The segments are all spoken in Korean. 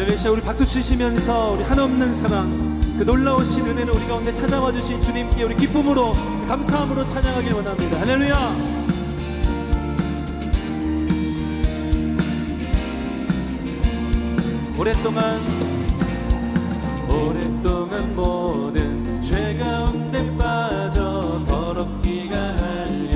할렐루야 우리 박수 치시면서 우리 한없는 사랑 그 놀라우신 은혜를 우리 가운데 찾아와 주신 주님께 우리 기쁨으로 그 감사함으로 찬양하길 원합니다. 할렐루야. 오랫동안 오랫동안 모든 죄 가운데 빠져 더럽기가 할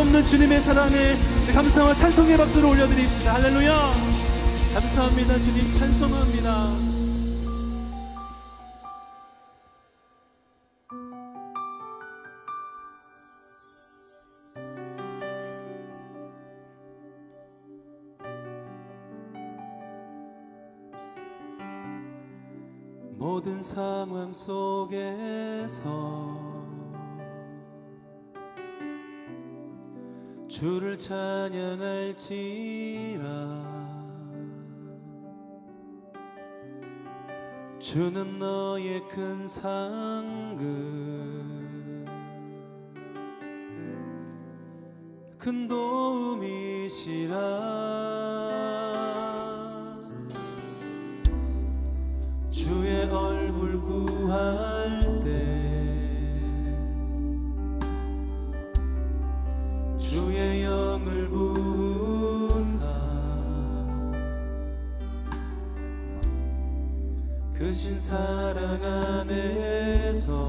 변함없는 주님의 사랑에 감사와 찬송의 박수를 올려드립시다. 할렐루야! 감사합니다. 주님 찬송합니다. 모든 상황 속에서 주를 찬양할지라. 주는 너의 큰 상급 큰 도움이시라. 주의 얼굴 구할 그 신 사랑 안에서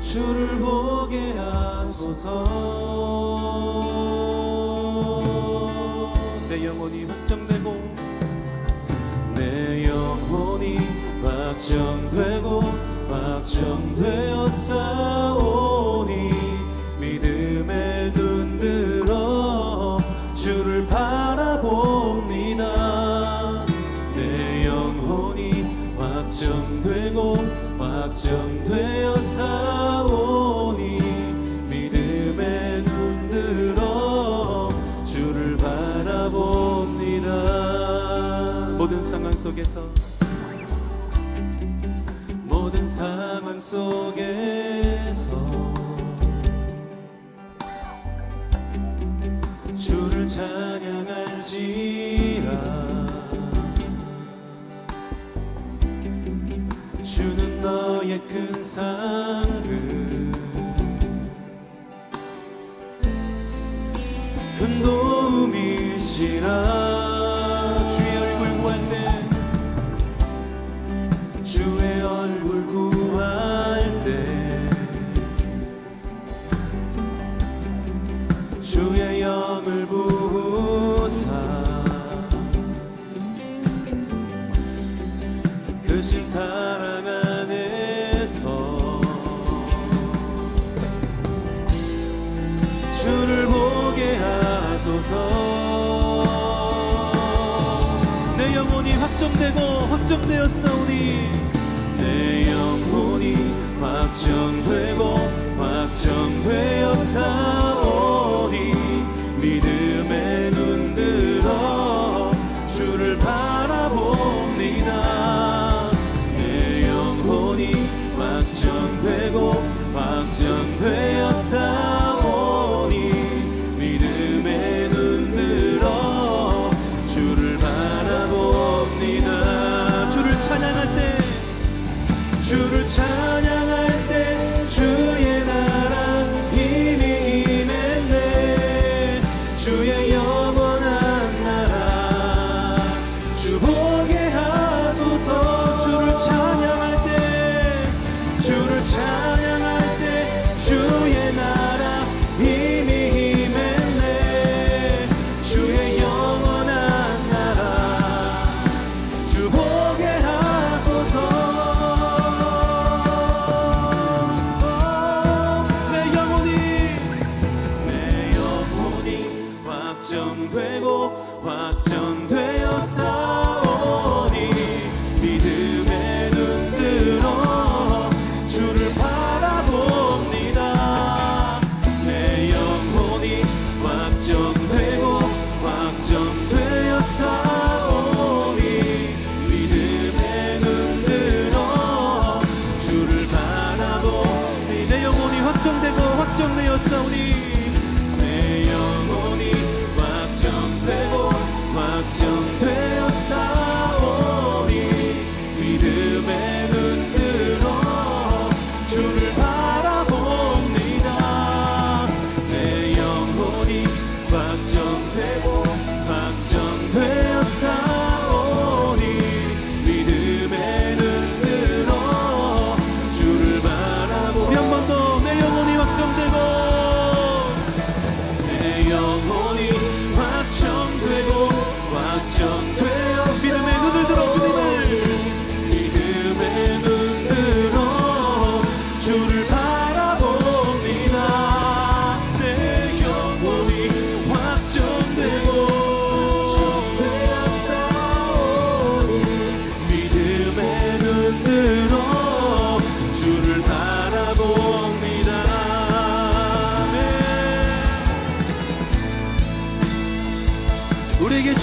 주를 보게 하소서. 내 영혼이 확정되고 내 영혼이 확정되고 확정되어 속에서 모든 사망 속에서 주를 찬양할지라. 주는 너의 큰 상을 주의 영을 부사. 그신 사랑 안에서 주를 보게 하소서. 내 영혼이 확정되고 확정되었사오니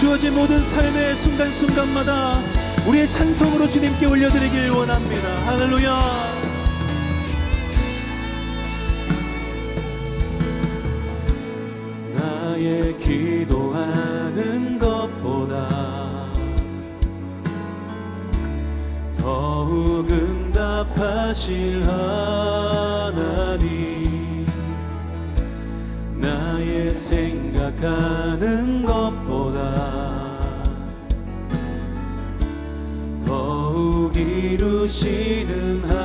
주어진 모든 삶의 순간순간마다 우리의 찬송으로 주님께 올려드리길 원합니다. 할렐루야. 나의 기도하는 것보다 더욱 응답하실 하나님 나의 생각하는 것 이루시는 하나님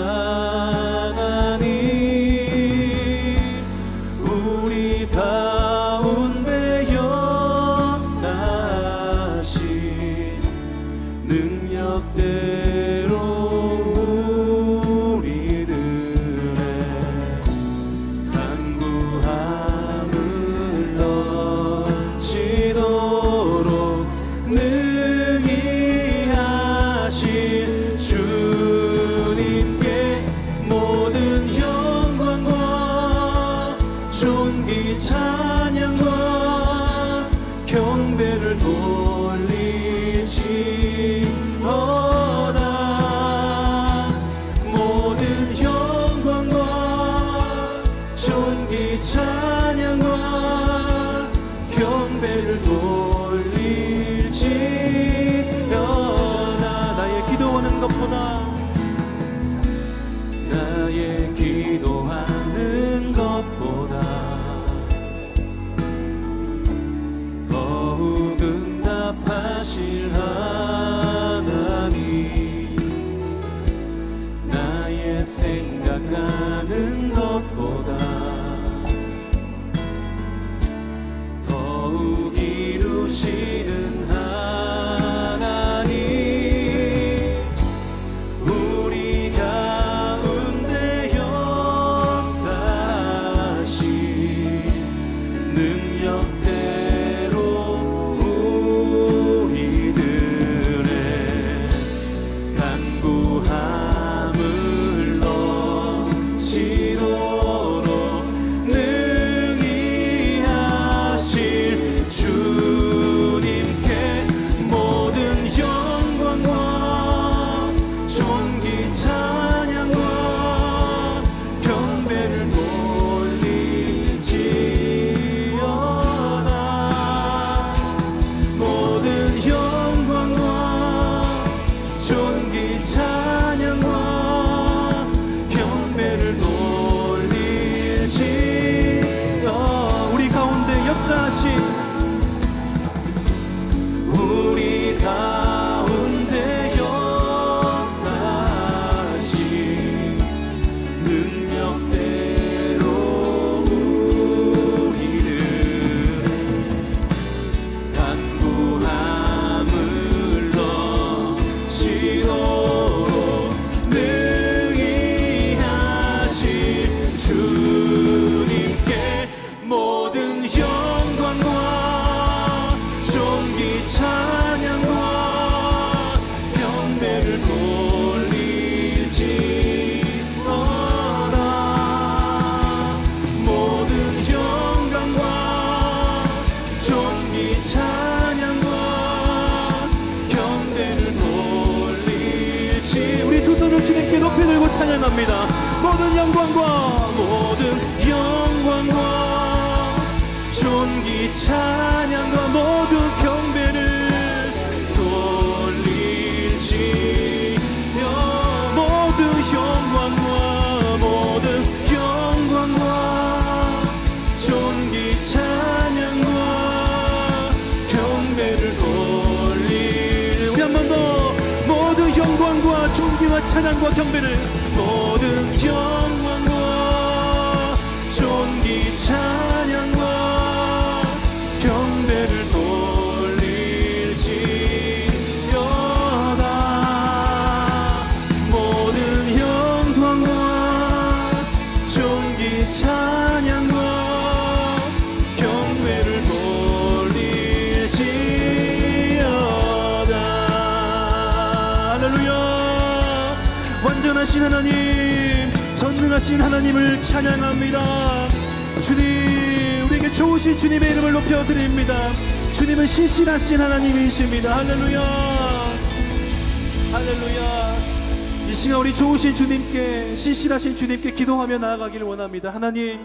우리 가운데 역사하신 능력들 응 찬양과 경배를 돌릴지. 우리 두 손을 주님께 높이 들고 찬양합니다. 모든 영광과 모든 영광과 존귀 찬양과 찬양과 경배를 모든 영광과 존귀 찬양과 경배를 돌릴지어다. 모든 영광과 존귀 찬양과 완전하신 하나님 전능하신 하나님을 찬양합니다. 주님 우리에게 좋으신 주님의 이름을 높여드립니다. 주님은 신실하신 하나님이십니다. 할렐루야. 할렐루야. 이 시간 우리 좋으신 주님께 신실하신 주님께 기도하며 나아가기를 원합니다. 하나님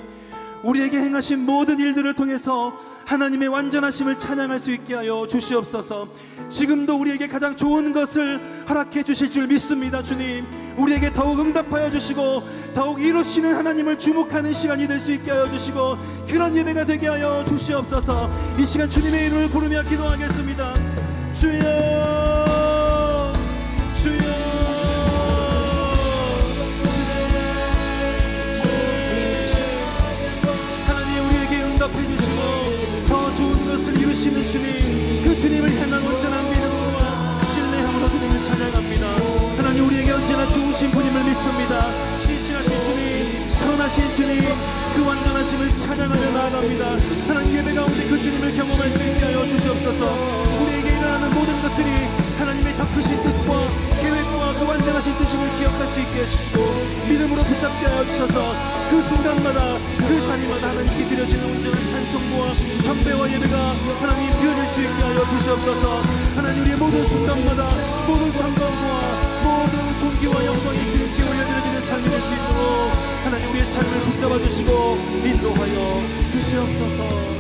우리에게 행하신 모든 일들을 통해서 하나님의 완전하심을 찬양할 수 있게 하여 주시옵소서. 지금도 우리에게 가장 좋은 것을 허락해 주실 줄 믿습니다, 주님. 우리에게 더욱 응답하여 주시고 더욱 이루시는 하나님을 주목하는 시간이 될 수 있게 하여 주시고 그런 예배가 되게 하여 주시옵소서. 이 시간 주님의 이름을 부르며 기도하겠습니다. 주여. 하신 뜻임을 기억할 수 있게 해주시고 믿음으로 붙잡게 하여 주셔서. 그 순간마다 그 자리마다 하나님께 드려지는 온전한 찬송과 경배와 예배가 하나님 드려질 수 있게 하여 주시옵소서. 하나님 우리의 모든 순간마다 모든 장관과 모든 존귀와 영광이 주님께 올려드려지는 삶이 될 수 있도록 하나님 우리의 삶을 붙잡아 주시고 이 인도하여 주시옵소서